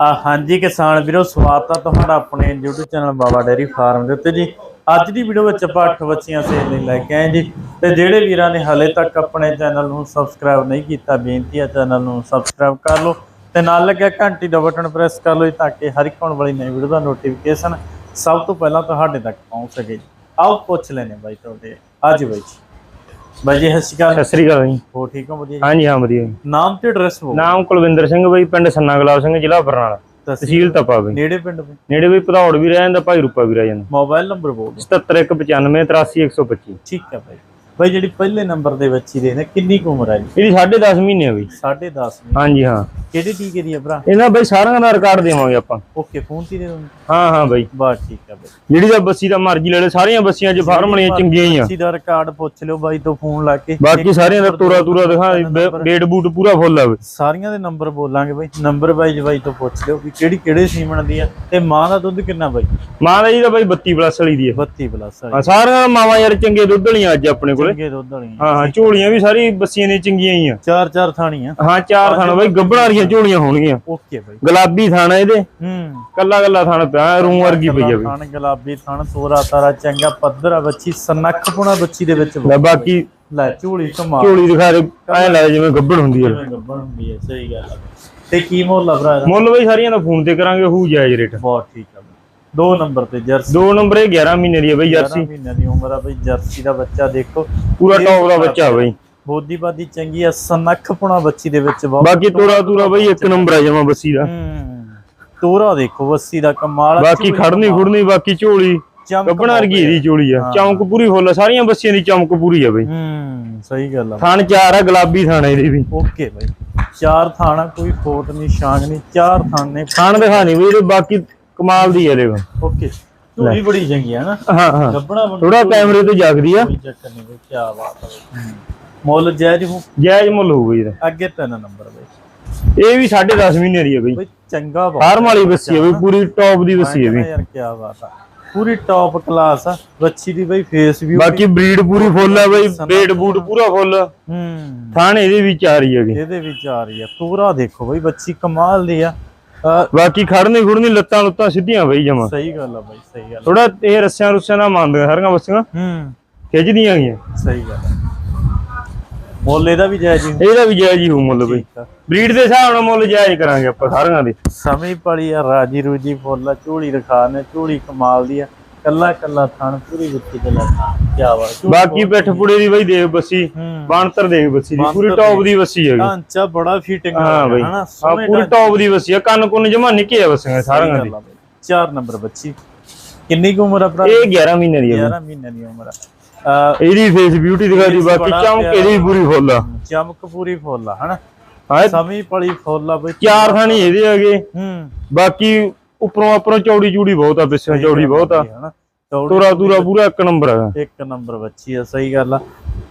ਆ, ਹਾਂਜੀ ਕਿਸਾਨ ਵੀਰੋ, ਸਵਾਗਤ ਆ ਤੁਹਾਡਾ ਆਪਣੇ YouTube channel Baba dairy farm ਦੇ ਉੱਤੇ ਜੀ। ਅੱਜ ਦੀ ਵੀਡੀਓ ਵਿੱਚ ਆਪਾਂ ਅੱਠ ਬੱਚੀਆਂ ਸੇਲ ਲਈ ਲੈ ਕੇ ਆਏ ਜੀ। ਤੇ ਜਿਹੜੇ ਵੀਰਾਂ ਨੇ ਹਾਲੇ ਤੱਕ ਆਪਣੇ ਚੈਨਲ ਨੂੰ ਸਬਸਕ੍ਰਾਈਬ ਨਹੀਂ ਕੀਤਾ, ਬੇਨਤੀ ਆ ਚੈਨਲ ਨੂੰ ਸਬਸਕ੍ਰਾਈਬ ਕਰ ਲਓ ਤੇ ਨਾਲ ਲੱਗਿਆ ਘੰਟੀ ਦਾ ਬਟਨ ਪ੍ਰੈਸ ਕਰ ਲਓ ਜੀ ਤਾਂ ਕਿ ਹਰ ਇੱਕ ਆਉਣ ਵਾਲੀ ਨਵੀਂ ਵੀਡੀਓ ਦਾ ਨੋਟੀਫਿਕੇਸ਼ਨ ਸਭ ਤੋਂ ਪਹਿਲਾਂ ਤੁਹਾਡੇ ਤੱਕ ਪਹੁੰਚ ਸਕੇ। ਜੀ ਆਓ ਪੁੱਛ ਲੈਨੇ ਬਾਈ ਤੁਹਾਡੇ। ਅੱਜ ਬਾਈ ਜੀ। ਬਾਈ ਜੀ ਸਤਿ ਸ਼੍ਰੀ ਅਕਾਲ। ਸਤਿ ਸ੍ਰੀ ਅਕਾਲ ਜੀ ਹੋ ਠੀਕ ਹੋ ਵਧੀਆ ਜੀ? ਹਾਂਜੀ ਹਾਂ ਵਧੀਆ ਜੀ। ਨਾਮ ਤੇ ਐਡਰੈਸ ਬੋਲ ਨਾਮ ਕੁਲਵਿੰਦਰ ਸਿੰਘ ਬਈ ਪਿੰਡ ਸੰਨਾ ਗੁਲਾਬ ਸਿੰਘ ਜ਼ਿਲ੍ਹਾ ਬਰਨਾਲਾ। ਤਹਿਸੀਲ ਤਪਾ ਬਈ। ਨੇੜੇ ਪਿੰਡ ਬਈ? ਨੇੜੇ ਬਈ ਭਦੌੜ ਵੀ ਰਹਿ ਜਾਂਦਾ ਭਾਈ ਰੂਪਾ ਵੀ ਰਹਿ ਜਾਂਦਾ। ਮੋਬਾਈਲ ਨੰਬਰ ਬੋਲ ਦਿਓ। 77195 83125 ਠੀਕ ਹੈ ਬਾਈ। ਬਾਈ ਜਿਹੜੀ ਪਹਿਲੇ ਨੰਬਰ ਦੇ ਬੱਚੀ ਦੇ ਨੇ ਕਿੰਨੀ ਕੁ ਉਮਰ ਹੈ ਜੀ? ਇਹਦੀ 10.5 ਮਹੀਨੇ ਆ ਬਈ। 10.5 ਹਾਂਜੀ ਹਾਂ। ਕਿਹੜੀ ਟੀਕੇ ਦੀ ਹੈ ਭਰਾ? ਇਹਨਾਂ ਬਈ ਸਾਰਿਆਂ ਦਾ ਰਿਕਾਰਡ ਦੇਵਾਂਗੇ ਆਪਾਂ। ਓਕੇ ਫੋਨ ਤੇ ਦੇ ਹਾਂ ਹਾਂ ਬਈ। ਬਸ ਠੀਕ ਹੈ ਬਾਈ। ਜਿਹੜੀ ਦਾ ਬੱਸੀ ਦਾ ਮਰਜ਼ੀ ਲੈ ਲੈ ਸਾਰੀਆਂ ਬੱਸੀਆਂ 'ਚ ਫਾਰਮ ਵਾਲੀਆਂ ਚੰਗੀਆਂ ਹੀ ਆ। ਬੱਚੀ ਦਾ ਰਿਕਾਰਡ ਪੁੱਛ ਲਿਓ ਬਾਈ ਤੋਂ ਫੋਨ ਲਾ ਕੇ। ਬਾਕੀ ਸਾਰੀਆਂ ਦਾ ਤੋਰਾ ਤੂਰਾ ਦਿਖਾ ਡੇਟ ਬੂਟ ਪੂਰਾ ਫੁੱਲ ਆ ਬਈ। ਸਾਰੀਆਂ ਦੇ ਨੰਬਰ ਬੋਲਾਂਗੇ ਬਾਈ। ਨੰਬਰ ਬਾਈ ਬਾਈ ਤੋਂ ਪੁੱਛ ਲਿਓ ਵੀ ਕਿਹੜੀ ਕਿਹੜੇ ਸੀਮਣ ਦੀ ਆ ਤੇ ਮਾਂ ਦਾ ਦੁੱਧ ਕਿੰਨਾ ਬਾਈ? ਮਾਂ ਦਾ ਜੀ ਦਾ ਬਈ 32 ਪਲੱਸ ਵਾਲੀ ਦੀ ਆ। 32 ਪਲੱਸ ਹਾਂ ਸਾਰੀਆਂ ਮਾਵਾਂ ਯਾਰ ਚੰਗੇ ਦੁੱਧ ਵਾਲੀਆਂ ਅੱਜ ਆਪਣੇ ਕੋਲੇ। ਚੰਗੇ ਦੁੱਧ ਵਾਲੀਆਂ। ਹਾਂ ਹਾਂ ਝੋਲੀਆਂ ਵੀ ਸਾਰੀ ਬੱਸੀਆਂ ਦੀਆਂ ਚੰਗੀਆਂ ਹੀ ਆ। ਚਾਰ ਚਾਰ ਥਾਣੀਆਂ। ਹਾਂ ਚਾਰ ਥਾਣਾ ਬਈ ਗੱਬੜ ਵਾਲੀਆਂ ਝੋਲੀਆਂ ਹੋਣਗੀਆਂ। Okay bye. ਗੁਲਾਬੀ ਥਾਣਾ ਇਹਦੇ। ਹੂੰ। ਕੱਲਾ ਕੱਲਾ ਥਾਣਾ ਪਿਆ ਰੂੰ ਵਰਗੀ ਪਈ ਆ ਬਈ ਥਣ ਗੁਲਾਬੀ ਥਣ ਤੋਰਾ ਤਾਰਾ ਚੰਗਾ ਪੱਧਰ ਆ ਬੱਚੀ ਸਨੱਖਪੁਣਾ ਬੱਚੀ ਦੇ ਵਿੱਚ ਲੈ ਬਾਕੀ ਲੈ ਝੂਲੀ ਕਮਾ ਝੋਲੀ ਦਿਖਾ ਦੇ ਐ ਲੱਗ ਜਿਵੇਂ ਗੱਬੜ ਹੁੰਦੀ ਆ। ਗੱਬਣ ਹੁੰਦੀ ਹੈ ਸਹੀ ਗੱਲ ਆ। ਤੇ ਕੀ ਮੁੱਲ ਆ ਭਰਾ? ਮੁੱਲ ਬਈ ਸਾਰੀਆਂ ਦਾ ਫੋਨ ਤੇ ਕਰਾਂਗੇ ਹੂ ਜਾਇਜ਼ ਰੇਟ। ਬਹੁਤ ਠੀਕ ਆ। ਦੋ ਨੰਬਰ ਤੇ ਜਰਸੀ। ਦੋ ਨੰਬਰ ਇਹ 11 ਮਹੀਨੇ ਦੀ ਆ ਬਈ 11 ਜਰਸੀ ਮਹੀਨਿਆਂ ਦੀ ਉਮਰ ਆ ਬਈ ਜਰਸੀ ਦਾ ਬੱਚਾ ਦੇਖੋ। ਪੂਰਾ ਟੌਪ ਦਾ ਬੱਚਾ ਬਈ। ਬੋਦੀ ਬਾਦੀ ਚੰਗੀ ਆ ਸਨੱਖਪੁਣਾ ਬੱਚੀ ਦੇ ਵਿੱਚ ਬਹੁਤ ਬਾਕੀ ਤੋਰਾ ਤੂਰਾ ਬਈ ਇੱਕ ਨੰਬਰ ਆ ਜਮਾ ਬੱਸੀ ਦਾ। ਤੋਰਾ ਦੇਖੋ ਬੱਸੀ ਦਾ ਕਮਾਲ ਬਾਕੀ ਖੜਨੀ। ਖੁੜਨੀ ਬਾਕੀ ਝੋਲੀ। ਵਰਗੀ ਇਹਦੀ ਝੋਲੀ ਆ। ਚਮਕ ਪੂਰੀ ਫੁੱਲ ਸਾਰੀਆਂ ਬੱਸੀਆਂ ਦੀ ਚਮਕ ਪੂਰੀ ਆ ਬਈ। ਹੂੰ ਸਹੀ ਗੱਲ ਆ। ਥਣ ਚਾਰ ਆ ਗੁਲਾਬੀ ਥਾਣਾ ਇਹਦੀ ਵੀ। ਓਕੇ ਬਾਈ। ਚਾਰ ਥਾਣਾ ਕੋਈ ਫੋਟ ਨਹੀਂ ਸ਼ਾਂਗ ਨਹੀਂ ਚਾਰ ਥਾਣੇ ਥਣ ਦਿਖਾ ਨਹੀਂ ਬਈ ਇਹਦੇ ਬਾਕੀ ਕਮਾਲ ਦੀ ਆ ਦੇਖੋ ਓਕੇ। ਝੂਲੀ ਬੜੀ ਚੰਗੀ ਆ ਨਾ। ਹਾਂ ਹਾਂ। ਥੋੜਾ ਕੈਮਰੇ ਤੋਂ ਜਾਗਦੀ ਆ। ਕੋਈ ਚੱਕਰ ਨਹੀਂ ਬਈ ਕੀ ਬਾਤ ਆ ਮੁੱਲ ਜਾਇਜ਼ ਹੋ ਜਾਇਜ਼ ਮੁੱਲ ਹੋਊਗਾ ਇਹਦਾ। ਅੱਗੇ ਤਿੰਨ ਨੰਬਰ ਬਈ। ਇਹ ਵੀ 10.5 ਮਹੀਨੇ ਦੀ ਆ ਬਈ। ਬਈ ਚੰਗਾ ਬਹੁਤ। ਫਾਰਮ ਵਾਲੀ ਬੱਸੀ ਆ ਬਈ ਪੂਰੀ ਟੌਪ ਦੀ ਬੱਸੀ ਆ ਵੀ ਯਾਰ ਕੀ ਬਾਤ ਆ। ਪੂਰੀ ਟੌਪ ਕਲਾਸ ਆ ਬੱਚੀ ਦੀ ਬਈ ਫੇਸ ਵੀ ਬਾਕੀ ਬਰੀਡ ਪੂਰੀ ਫੁੱਲ ਆ ਬਈ ਬੇਟ ਬੂਟ ਪੂਰਾ ਫੁੱਲ ਹੂੰ। ਥਾਣ ਇਹਦੇ ਵੀ ਚਾਰ ਹੀ ਹੈਗੇ। ਇਹਦੇ ਵਿੱਚ ਆ ਰਹੀ ਆ। ਪੂਰਾ ਦੇਖੋ ਬਈ ਬੱਚੀ ਕਮਾਲ ਦੀ ਆ। ਬਾਕੀ ਖੜਨੀ ਖੁੜਨੀ ਲੱਤਾਂ ਲੁੱਤਾਂ ਸਿੱਧੀਆਂ ਬਈ ਜਮਾ। ਸਹੀ ਗੱਲ ਆ ਬਈ ਸਹੀ ਗੱਲ। ਥੋੜਾ ਇਹ ਰੱਸਿਆਂ ਰੁੱਸਿਆਂ ਨਾਲ ਮੰਨਦੀਆਂ ਸਾਰੀਆਂ ਬੱਸੀਆਂ ਹੂੰ। ਖਿੱਚਦੀਆਂ ਗਈਆਂ। ਸਹੀ ਗੱਲ ਆ। ਮੁੱਲ ਇਹਦਾ ਵੀ ਜਾਇਜ਼ ਹੀ ਇਹਦਾ ਵੀ ਜਾਇਜ਼ ਹੀ ਹੋਊ ਮੁੱਲ ਬਈ। ਬਰੀਡ ਦੇ ਹਿਸਾਬ ਨਾਲ ਮੁੱਲ ਜਾਇਜ਼ ਕਰਾਂਗੇ ਆਪਾਂ ਸਾਰੀਆਂ ਦੇ। ਸਮੇਂ ਪੜੀ ਆ ਰਾਜੀ ਰੂਜੀ ਫੁੱਲ ਆ ਝੂਲੀ ਰਖਾ ਨੇ ਝੂਲੀ ਕਮਾਲ ਦੀ ਆ। ਕੱਲਾ ਕੱਲਾ ਥਣ ਪੂਰੀ ਗੁੱਤੀ ਤੇ ਲੱਗਾ ਕੀ ਬਾਤ ਬਾਕੀ ਪਿੱਠ ਪੁੜੇ ਦੀ ਬਈ ਦੇਖ ਬੱਸੀ ਹੂੰ। ਬਾਣਤਰ ਦੇਖ ਬੱਸੀ ਦੀ ਪੂਰੀ ਟੌਪ ਦੀ ਬੱਸੀ ਹੈਗੀ। ਢਾਂਚਾ ਬੜਾ ਫਿਟਿੰਗ ਹਾਂ ਬਈ। ਸੋਹਣੇ ਪੂਰੀ ਟੌਪ ਦੀ ਬੱਸੀ ਆ ਕੰਨ ਕੁੰਨ ਜਮਾ ਨਿੱਕੇ ਆ ਬੱਸੀਆਂ ਸਾਰੀਆਂ ਦੀ। ਗੱਲ ਆ ਬਈ। ਚਾਰ ਨੰਬਰ ਬੱਚੀ। ਕਿੰਨੀ ਕੁ ਉਮਰ ਆ ਭਰਾ? ਇਹ 11 ਮਹੀਨੇ ਦੀ ਆ 11 ਮਹੀਨੇ ਦੀ ਉਮਰ ਆ। ਇਹਦੀ ਫੇਸ ਬਿਊਟੀ ਦਿਖਾ ਦੀ ਬਾਕੀ ਚਮਕ। ਇਹਦੀ ਪੂਰੀ ਫੁੱਲ ਆ। ਚਮਕ ਪੂਰੀ ਫੁੱਲ ਆ ਹਨਾ? ਸਮੀ ਪਲੀ ਫੁੱਲ ਆ ਬਈ। ਚਾਰ ਥਾਣੀ ਇਹਦੇ ਹੈਗੇ। ਹੂੰ। ਬਾਕੀ ਉੱਪਰੋਂ ਆਪਰੋਂ ਚੌੜੀ ਚੂੜੀ ਬਹੁਤ ਆ ਪਿੱਛੋਂ ਚੌੜੀ ਬਹੁਤ ਆ। ਹਨਾ? ਤੋਰਾ ਤੂਰਾ ਪੂਰਾ ਇੱਕ ਨੰਬਰ ਹੈਗਾ। ਇੱਕ ਨੰਬਰ ਬੱਚੀ ਆ ਸਹੀ ਗੱਲ ਆ।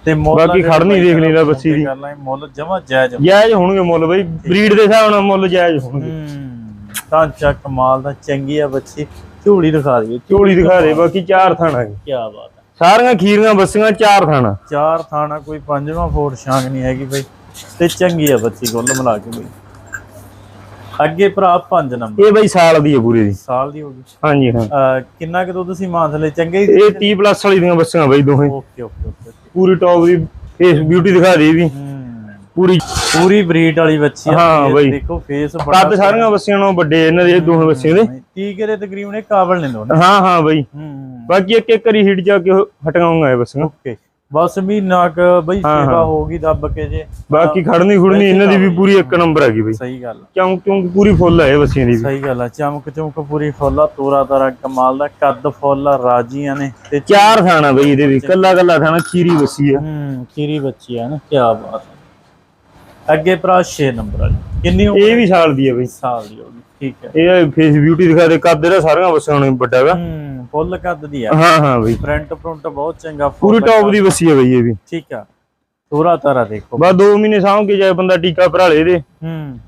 ਤੇ ਮੁੱਲ ਬਾਕੀ ਖੜਨੀ ਦੇਖ ਲਈ ਦਾ ਬੱਚੀ ਦੀ। ਗੱਲ ਆ ਮੁੱਲ ਜਮਾ ਜਾਇਜ਼ ਜਾਇਜ਼ ਹੋਣਗੇ ਮੁੱਲ ਬਈ ਬਰੀਡ ਦੇ ਹਿਸਾਬ ਨਾਲ ਮੁੱਲ ਜਾਇਜ਼ ਹੋਣਗੇ। ਹੂੰ। ਢਾਂਚਾ ਕਮਾਲ ਦਾ ਚੰਗੀ ਆ ਬੱਚੀ। ਝੂਲੀ ਦਿਖਾ ਦਈਏ ਚੋਲੀ ਦਿਖਾ ਦੇ ਬਾਕੀ ਚਾਰ ਥਾਣਾ ਕੀ ਬਾਤ ਆ। ਸਾਰੀਆਂ ਖੀਰੀਆਂ ਬੱਸੀਆਂ ਚਾਰ ਥਾਣਾ। ਚਾਰ ਥਾਣਾ ਕੋਈ ਪੰਜਵਾਂ ਫੋਟ ਸ਼ਾਂਗ ਨਹੀਂ ਹੈਗੀ ਬਈ। ਤੇ ਚੰਗੀ ਆ ਬੱਚੀ ਕੁੱਲ ਮਿਲਾ ਕੇ ਬਈ। ਅੱਗੇ ਭਰਾ ਪੰਜ ਨੰਬਰ। ਇਹ ਬਈ ਸਾਲ ਦੀ ਹੈ ਪੂਰੀ ਦੀ। ਸਾਲ ਦੀ ਹੋ ਗਈ। ਹਾਂਜੀ ਹਾਂ। ਕਿੰਨਾ ਕਿ ਤੁਸੀਂ ਮਾਨਸਲੇ ਚੰਗੇ ਇਹ 30 ਪਲੱਸ ਵਾਲੀ ਦੀਆਂ ਬੱਸੀਆਂ ਬਈ ਦੋਹੇ। ਓਕੇ ਓਕੇ ਪੂਰੀ ਟੌਪ ਦੀ ਫੇਸ ਬਿਊਟੀ ਦਿਖਾ ਦੇ ਵੀ। ਪੂਰੀ ਪੂਰੀ ਬਰੀਡ ਵਾਲੀ ਬੱਚੀ ਆ ਹਾਂ ਬਈ। ਦੇਖੋ ਫੇਸ ਬੜਾ ਕੱਦ ਸਾਰੀਆਂ ਬੱਸੀਆਂ ਨਾਲੋਂ ਵੱਡੇ ਇਹਨਾਂ ਦੇ ਦੋਹੇ ਬੱਸੀਆਂ ਦੇ। ਤੀ ਕਰੇ ਤਕਰੀਬਨ ਇਹ ਕਾਬਲ ਨੇ ਦੋਨੇ। ਹਾਂ ਹਾਂ ਬਈ। ਬਾਕੀ ਇੱਕ ਇੱਕ ਵਾਰੀ ਹਿੱਟ ਜਾ ਕੇ ਹਟਾਉਂਗਾ ਇਹ ਬੱਸੀਆਂ ਓਕੇ। ਬਸ ਮਹੀਨਾ ਕ ਬਈ ਸੇਵਾ ਹਾਂ। ਹੋਗੀ ਦੱਬ ਕੇ ਜੇ। ਬਾਕੀ ਖੜਨੀ ਖੁੜਨੀ ਇਹਨਾਂ ਦੀ ਵੀ ਪੂਰੀ ਇੱਕ ਨੰਬਰ ਹੈਗੀ ਬਈ। ਸਹੀ ਗੱਲ ਆ, ਚੌਂਕ ਚੌਂਕ ਪੂਰੀ ਫੁੱਲ ਹੈ ਇਹ ਬੱਸੀਆਂ ਦੀ ਵੀ। ਸਹੀ ਗੱਲ ਆ ਚਮਕ ਚਮਕ ਪੂਰੀ ਫੁੱਲ ਆ ਤੋਰਾ ਤਾਰਾ ਕਮਾਲ ਦਾ ਕੱਦ ਫੁੱਲ ਆ ਰਾਜੀਆਂ ਨੇ ਤੇ ਚਾਰ ਥਾਣਾ ਬਈ ਇਹਦੇ ਵੀ ਕੱਲਾ ਕੱਲਾ ਥਾਣਾ ਖੀਰੀ ਬੱਸੀ ਆ। ਹੂੰ ਖੀਰੀ ਬੱਚੀ ਆ ਨਾ ਕੀ ਬਾਤ। ਅੱਗੇ ਭਰਾ 6 ਨੰਬਰ ਵਾਲੀ। ਕਿੰਨੀ ਉਮਰ? ਇਹ ਵੀ ਸਾਲ ਦੀ ਹੈ ਬਈ। ਸਾਲ ਦੀ ਹੋਗੀ ਠੀਕ ਹੈ। ਇਹ ਫੇਸ ਬਿਊਟੀ ਦਿਖਾ ਦੇ ਕੱਦ ਇਹਦਾ ਸਾਰੀਆਂ ਬੱਸੀਆਂ ਨਾਲੋਂ ਵੱਡਾ ਹੈਗਾ। ਹੂੰ ਫੁੱਲ ਕੱਦ ਦੀ ਆ। ਹਾਂ ਹਾਂ ਬਈ। ਫਰੰਟ ਫਰੰਟ ਬਹੁਤ ਚੰਗਾ ਪੂਰੀ ਟੌਪ ਦੀ ਬੱਸੀ ਹੈ ਬਈ ਇਹ ਵੀ। ਠੀਕ ਆ। ਤੋਰਾ ਤਾਰਾ ਦੇਖੋ। ਬਸ 2 ਮਹੀਨੇ ਸਾਂਭ ਕੇ ਜਾਏ ਬੰਦਾ ਟੀਕਾ ਭਰਾ ਲੇ ਇਹਦੇ। ਹੂੰ।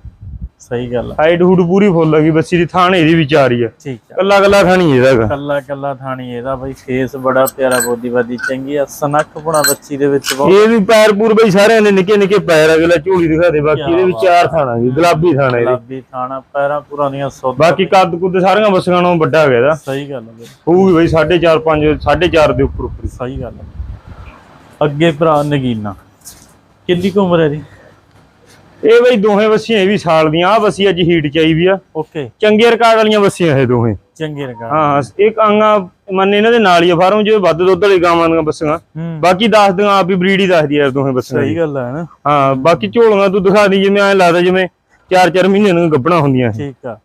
ਸਹੀ ਗੱਲ ਆ। ਹਾਈਟ ਹੂਟ ਪੂਰੀ ਫੁੱਲ ਹੈਗੀ ਬੱਸੀ ਦੀ ਥਾਣ ਇਹਦੀ ਵੀ ਚਾਰ ਹੀ ਠੀਕ ਆ। ਕੱਲਾ ਕੱਲਾ ਥਾਣੀ ਇਹਦਾ ਹੈਗਾ। ਕੱਲਾ ਕੱਲਾ ਥਾਣੀ ਇਹਦਾ ਬਈ ਫੇਸ ਬੜਾ ਪਿਆਰਾ ਬੋਦੀ ਬਾਦੀ ਚੰਗੀ ਆ ਸਨੱਖ ਪੁਣਾ ਬੱਚੀ ਦੇ ਵਿੱਚ ਬਹੁਤ। ਇਹ ਵੀ ਪੈਰ ਪੂਰ ਬਈ ਸਾਰਿਆਂ ਦੇ ਨਿੱਕੇ ਨਿੱਕੇ ਪੈਰ ਅਗਲਾ ਝੋਲੀ ਦਿਖਾ ਦੇ ਬਾਕੀ ਇਹਦੇ ਵੀ ਚਾਰ ਥਾਣਾ ਜੀ ਗੁਲਾਬੀ ਥਾਣਾ ਇਹਦੇ। ਗੁਲਾਬੀ ਥਾਣਾ ਪੈਰਾਂ ਪੂਰਾ ਦੀਆਂ ਸੁੱਧ। ਬਾਕੀ ਕੱਦ ਕੁੱਦ ਸਾਰੀਆਂ ਬੱਸੀਆਂ ਨਾਲੋਂ ਵੱਡਾ ਹੈਗਾ ਇਹਦਾ। ਸਹੀ ਗੱਲ ਬਈ। ਹੋਊਗੀ ਬਈ 4.5 5 4.5 ਦੇ ਉੱਪਰ ਉੱਪਰ। ਹੀ। ਸਹੀ ਗੱਲ ਆ। ਅੱਗੇ ਭਰਾ ਨਗੀਨਾ। ਕਿੰਨੀ ਕੁ ਉਮਰ ਹੈ ਦੀ ਇਹ ਬਈ ਦੋਹੇ ਬੱਸੀਆਂ ਇਹ ਵੀ ਸਾਲ ਦੀਆਂ ਆ ਬੱਸੀ ਅੱਜ ਹੀਟ ਚ ਆਈ ਵੀ ਆ। ਓਕੇ। ਚੰਗੇ ਰਿਕਾਰਡ ਵਾਲੀਆਂ ਬੱਸੀਆਂ ਇਹ ਦੋਹੇ। ਚੰਗੇ ਰਗਾ ਹਾਂ ਇੱਕ ਆਂਗਾ ਮੰਨੇ ਇਹਨਾਂ ਦੇ ਨਾਲ ਹੀ ਆ ਫਾਰਮ ਜਿਵੇਂ ਵੱਧ ਦੁੱਧ ਵਾਲੀ ਗਾਵਾਂ ਦੀਆਂ ਬੱਸੀਆਂ ਹੂੰ। ਬਾਕੀ ਦੱਸ ਦੀਆਂ ਆਪ ਹੀ ਬਰੀਡ ਹੀ ਦੱਸਦੀ ਯਾਰ ਦੋਹੇ ਬੱਸੀਆਂ ਸਹੀ। ਗੱਲ ਹੈ ਨਾ? ਹਾਂ ਬਾਕੀ ਝੋਲੀਆਂ ਤੂੰ ਦਿਖਾ ਦੀ ਜਿਵੇਂ ਐ ਲੱਗਦਾ ਜਿਵੇਂ 4-4 ਮਹੀਨੇ ਨੂੰ ਗੱਭਣਾ ਹੁੰਦੀਆਂ। ਠੀਕ ਆ।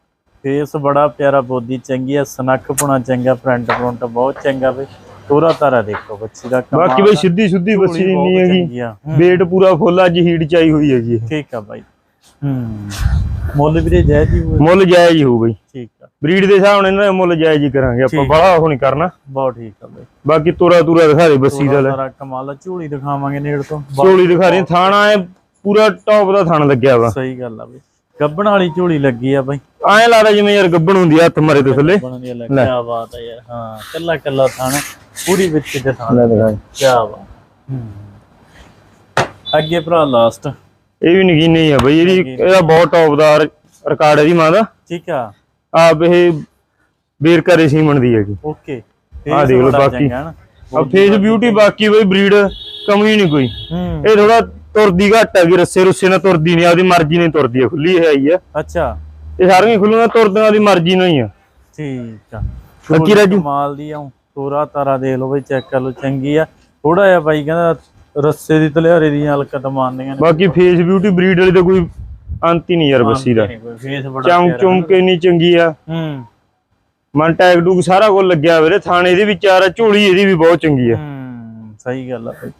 ਫੇਸ ਬੜਾ ਪਿਆਰਾ ਬੋਦੀ ਚੰਗੀ ਆ ਸਨੱਖ ਪੁਣਾ ਚੰਗਾ ਫਰੰਟ ਫਰੰਟ ਬਹੁਤ ਚੰਗਾ ਬਈ। ਤੋਰਾ ਤਾਰਾ ਦੇਖੋ ਬੱਚੀ ਦਾ ਕਮਾਲ ਬਾਕੀ ਬਈ। ਸਿੱਧੀ ਸੁੱਧੀ ਬਹੁਤ ਨਹੀਂ ਹੈਗੀ। ਹੂੰ, ਵੇਟ ਪੂਰਾ ਫੁੱਲ ਅੱਜ ਹੀਟ ਚ ਆਈ ਹੋਈ ਹੈਗੀ। ਠੀਕ ਆ ਬਾਈ। ਹੂੰ। ਮੁੱਲ ਵੀਰੇ ਜੈ ਜੀ ਹੋਏ। ਮੁੱਲ ਜਾਇਜ਼ ਹੀ ਹੋਊ ਬਈ। ਠੀਕ ਆ। ਬਰੀਡ ਦੇ ਹਿਸਾਬ ਨਾਲ ਇਹਨਾਂ ਦਾ ਮੁੱਲ ਜਾਇਜ਼ ਹੀ ਕਰਾਂਗੇ। ਆਪਾਂ। ਬੜਾ ਉਹ ਨਹੀਂ ਕਰਨਾ। ਬਹੁਤ ਠੀਕ ਆ ਬਾਈ। ਬਾਕੀ ਤੋਰਾ ਤੂਰਾ ਦਿਖਾ ਦੇ ਬੱਸੀ ਦਾ ਲੈ। ਤਾਰਾ ਕਮਾਲ ਆ। ਝੋਲੀ ਦਿਖਾਵਾਂਗੇ ਨੇੜ ਤੋਂ। ਝੋਲੀ ਦਿਖਾ ਰਹੀ ਥਾਣਾ ਐ ਪੂਰਾ ਟੌਪ ਦਾ ਥਣ ਲੱਗਿਆ ਵਾ। ਸਹੀ ਗੱਲ ਆ ਬਈ। ਗੱਬਣ ਵਾਲੀ ਝੋਲੀ ਲੱਗੀ ਆ ਬਾਈ। ਐਂ ਲੱਗਦਾ ਜਿਵੇਂ ਯਾਰ ਗੱਬਣ ਹੁੰਦੀ ਆ ਹੱਥ ਮਾਰੇ ਤੋਂ ਥੱਲੇ। ਬਣ ਦੀ ਲੱਗ ਕੀ ਬਾਤ ਹੈ ਯਾਰ। ਹਾਂ ਕੱਲਾ ਕੱਲਾ ਥਾਣਾ ਪੂਰੀ ਵਿੱਚ ਦੇ ਥਾਣਾ ਲੈ ਦਿਖਾ। ਕੀ ਬਾਤ। ਅੱਗੇ ਭਰਾ ਲਾਸਟ ਇਹ ਵੀ ਨਗੀਨੇ ਹੀ ਆ ਬਈ ਇਹਦੀ ਇਹਦਾ ਬਹੁਤ ਟੌਪ ਦਾ ਰਿਕਾਰਡ ਹੈ ਦੀ ਮਾਂ ਦਾ। ਠੀਕ ਆ। ਆਪ ਇਹ ਬੇਰਕਾ ਰੇਸੀਮਣ ਦੀ ਹੈਗੀ। ਓਕੇ। ਆਹ ਦੇਖ ਲਓ ਬਾਕੀ। ਆ ਫੇਸ ਬਿਊਟੀ ਬਾਕੀ। ਬਈ ਬਰੀਡ ਕਮੀ ਨਹੀਂ ਕੋਈ। ਇਹ ਥੋੜਾ ਤੁਰਦੀ ਘੱਟ ਹੈਗੀ ਰੱਸੇ ਰੁੱਸੇ ਨਾਲ ਤੁਰਦੀ ਨਹੀਂ ਆਪਦੀ ਮਰਜ਼ੀ ਨਾਲ ਤੁਰਦੀ ਹੈ ਖੁੱਲੀ ਹੈ ਆਈ ਆ। ਅੱਛਾ। ਇਹ ਸਾਰੀਆਂ ਖੁੱਲੀਆਂ ਤੁਰਦੀਆਂ ਆਪਦੀ ਮਰਜ਼ੀ ਨਾਲ ਹੀ ਆ। ਠੀਕ ਆ। ਲੱਕੀ ਰਾਜੂ। ਕਮਾਲ ਦੀ ਆ ਤੋਰਾ ਤਾਰਾ ਦੇਖ ਲਓ ਬਈ ਚੈੱਕ ਕਰ ਲਓ ਚੰਗੀ ਆ। ਥੋੜਾ ਜਿਹਾ ਬਾਈ ਕਹਿੰਦਾ ਰੱਸੇ ਦੀ ਤਲਿਆਰੇ ਦੀਆਂ ਹਲਕਤ ਮਾਰਨੀਆਂ ਨੇ। ਬਾਕੀ ਫੇਸ ਬਿਊਟੀ ਬਰੀਡ ਵਾਲੀ ਤਾਂ ਕੋਈ ਅੰਤ ਹੀ ਨਹੀਂ ਯਾਰ ਬੱਸੀ ਦਾ। ਫੇਸ ਬੜਾ ਚਮ ਪਿਆਰਾ। ਚੁੰਮ ਕੇ ਇੰਨੀ ਚੰਗੀ ਆ। ਹੂੰ। ਮਨ ਟੈਗ ਟੂਗ ਸਾਰਾ ਕੁਝ ਲੱਗਿਆ ਵੀਰੇ ਥਾਣੇ ਇਹਦੇ ਵਿੱਚ ਆ ਝੋਲੀ ਇਹਦੀ ਵੀ ਬਹੁਤ ਚੰਗੀ ਆ। ਹੂੰ ਸਹੀ ਗੱਲ ਆ ਬਈ।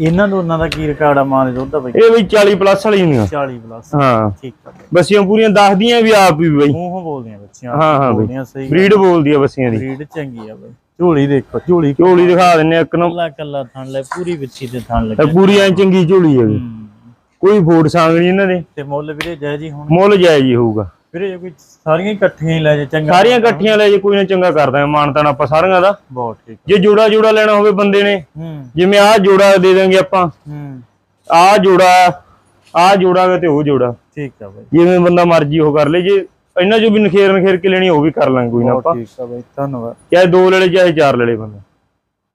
ਇਹਨਾਂ ਦੋਨਾਂ ਦਾ ਕੀ ਰਿਕਾਰਡ ਆ ਮਾਂ ਦੇ ਦੁੱਧ ਦਾ ਬਈ? ਇਹ ਬਈ 40 ਪਲੱਸ ਵਾਲੀ ਹੁੰਦੀਆਂ। 40 ਪਲੱਸ ਹਾਂ। ਠੀਕ ਆ ਬਈ। ਬੱਸੀਆਂ ਪੂਰੀਆਂ ਦੱਸਦੀਆਂ ਵੀ ਆਪ ਵੀ ਬਈ। ਮੂੰਹੋਂ ਬੋਲਦੀਆਂ ਬੱਚੀਆਂ ਹਾਂ, ਹਾਂ ਬਈ। ਬੋਲਦੀਆਂ ਸਹੀ ਬਰੀਡ ਬੋਲਦੀ ਆ ਬੱਸੀਆਂ ਦੀ। ਬਰੀਡ ਚੰਗੀ ਆ ਬਈ। ਝੋਲੀ ਦੇਖੋ ਝੋਲੀ ਝੋਲੀ ਦਿਖਾ ਦਿੰਨੇ ਆ ਇੱਕ ਨੂੰ। ਕੱਲਾ ਕੱਲਾ ਥਣ ਲੈ ਪੂਰੀ ਵਿੱਚੀ ਤੇ ਥਣ ਇਹ ਲੱਗੇ ਪੂਰੀ ਐ ਚੰਗੀ ਝੋਲੀ ਹੈਗੀ ਹੂੰ। ਕੋਈ ਫੋੜ ਸਾਂਗ ਨਹੀਂ ਇਹਨਾਂ ਦੇ। ਤੇ ਮੁੱਲ ਵੀਰੇ ਜੈ ਜੀ ਹੁਣ। ਮੁੱਲ ਜਾਇਜ਼ ਹੀ ਹੋਊਗਾ। ਵੀਰੇ ਜੇ ਕੋਈ ਸਾਰੀਆਂ ਇਕੱਠੀਆਂ ਹੀ ਲੈ ਜੇ ਚੰਗਾ। ਸਾਰੀਆਂ ਇਕੱਠੀਆਂ ਲੈ ਜੇ ਕੋਈ ਨਾ ਚੰਗਾ ਕਰਦਾ ਮਾਨਤਾਨ ਆਪਾਂ ਸਾਰੀਆਂ ਦਾ। ਬਹੁਤ ਠੀਕ ਜੇ ਜੋੜਾ ਜੋੜਾ ਲੈਣਾ ਹੋਵੇ ਬੰਦੇ ਨੇ ਜਿਵੇਂ ਆਹ ਜੋੜਾ ਦੇ ਦਾਂਗੇ ਆਪਾਂ। ਆਹ ਜੋੜਾ ਆਹ ਜੋੜਾ ਤੇ ਉਹ ਜੋੜਾ। ਠੀਕ ਆ ਬਈ। ਜਿਵੇਂ ਬੰਦਾ ਮਰਜ਼ੀ ਉਹ ਕਰ ਲੇ ਜੇ ਇਹਨਾਂ ਚੋਂ ਵੀ ਨਖੇਰ ਨਖੇਰ ਕੇ ਲੈਣੀ ਉਹ ਵੀ ਕਰ ਲਾਂਗੇ ਕੋਈ ਨਾ ਆਪਾਂ। ਠੀਕ ਆ ਬਈ ਧੰਨਵਾਦ। ਚਾਹੇ ਦੋ ਲੈ ਲੈ ਚਾਹੇ ਚਾਰ ਲੈ ਲੈ ਬੰਦਾ।